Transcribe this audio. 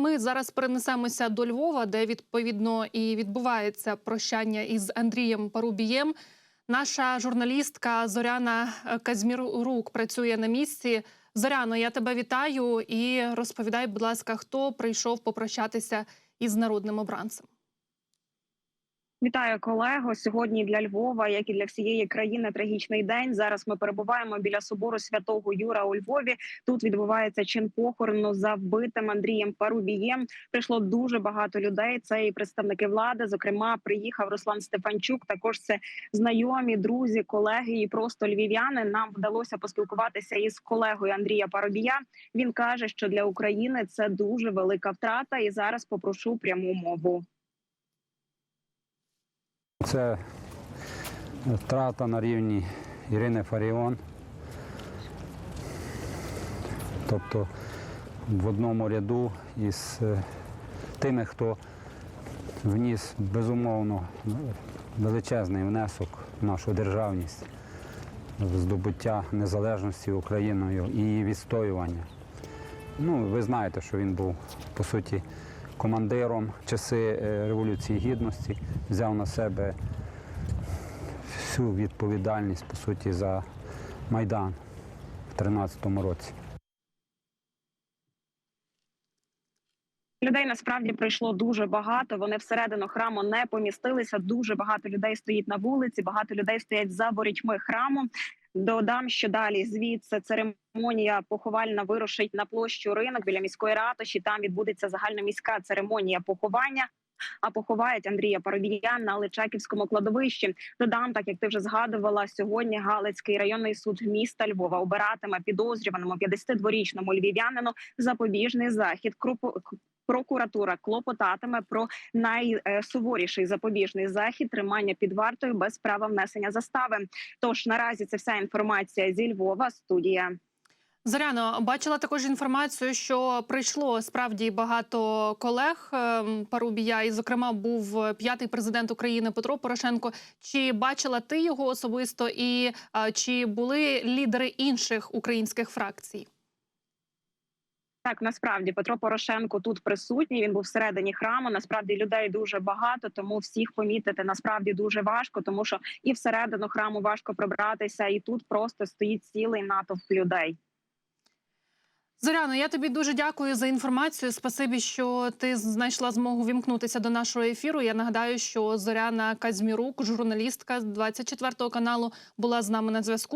ми зараз перенесемося до Львова, де відповідно і відбувається прощання із Андрієм Парубієм. Наша журналістка Зоряна е, Казмірук працює на місці. Зоряно, я тебе вітаю і розповідай, будь ласка, хто прийшов попрощатися із народним обранцем. Вітаю колего. Сьогодні для Львова, як і для всієї країни, трагічний день. Зараз ми перебуваємо біля собору святого Юра у Львові. Тут відбувається чин похорону за вбитим Андрієм Парубієм. Прийшло дуже багато людей. Це і представники влади. Зокрема, приїхав Руслан Стефанчук. Також це знайомі, друзі, колеги і просто львів'яни. Нам вдалося поспілкуватися із колегою Андрія Парубія. Він каже, що для України це дуже велика втрата. І зараз попрошу пряму мову. Це втрата на рівні Ірини Фаріон. Тобто в одному ряду із е, тими, хто вніс безумовно величезний внесок в нашу державність, в здобуття незалежності Україною і її відстоювання. Ну, ви знаєте, що він був по суті командиром часи е, Революції Гідності, взяв на себе всю відповідальність по суті за Майдан в 2013 році. Людей насправді прийшло дуже багато. Вони всередину храму не помістилися. Дуже багато людей стоїть на вулиці. Багато людей стоять за ворітьми храму. Додам, що далі звідси церемонія поховальна вирушить на площу ринок біля міської ратуші. Там відбудеться загальноміська церемонія поховання. А поховають Андрія Парубія на Личаківському кладовищі. Додам, так як ти вже згадувала, сьогодні Галицький районний суд міста Львова обиратиме підозрюваному 52-річному львів'янину запобіжний захід. Прокуратура клопотатиме про найсуворіший запобіжний захід тримання під вартою без права внесення застави. Тож наразі це вся інформація зі Львова. Студія. Зоряно, бачила також інформацію, що прийшло справді багато колег ем, Парубія, і, зокрема, був п'ятий президент України Петро Порошенко. Чи бачила ти його особисто, і е, чи були лідери інших українських фракцій? Так, насправді Петро Порошенко тут присутній. Він був всередині храму. Насправді людей дуже багато, тому всіх помітити насправді дуже важко, тому що і всередину храму важко пробратися, і тут просто стоїть цілий натовп людей. Зоряно, я тобі дуже дякую за інформацію. Спасибі, що ти знайшла змогу вімкнутися до нашого ефіру. Я нагадаю, що Зоряна Казмірук, журналістка з 24 каналу, була з нами на зв'язку.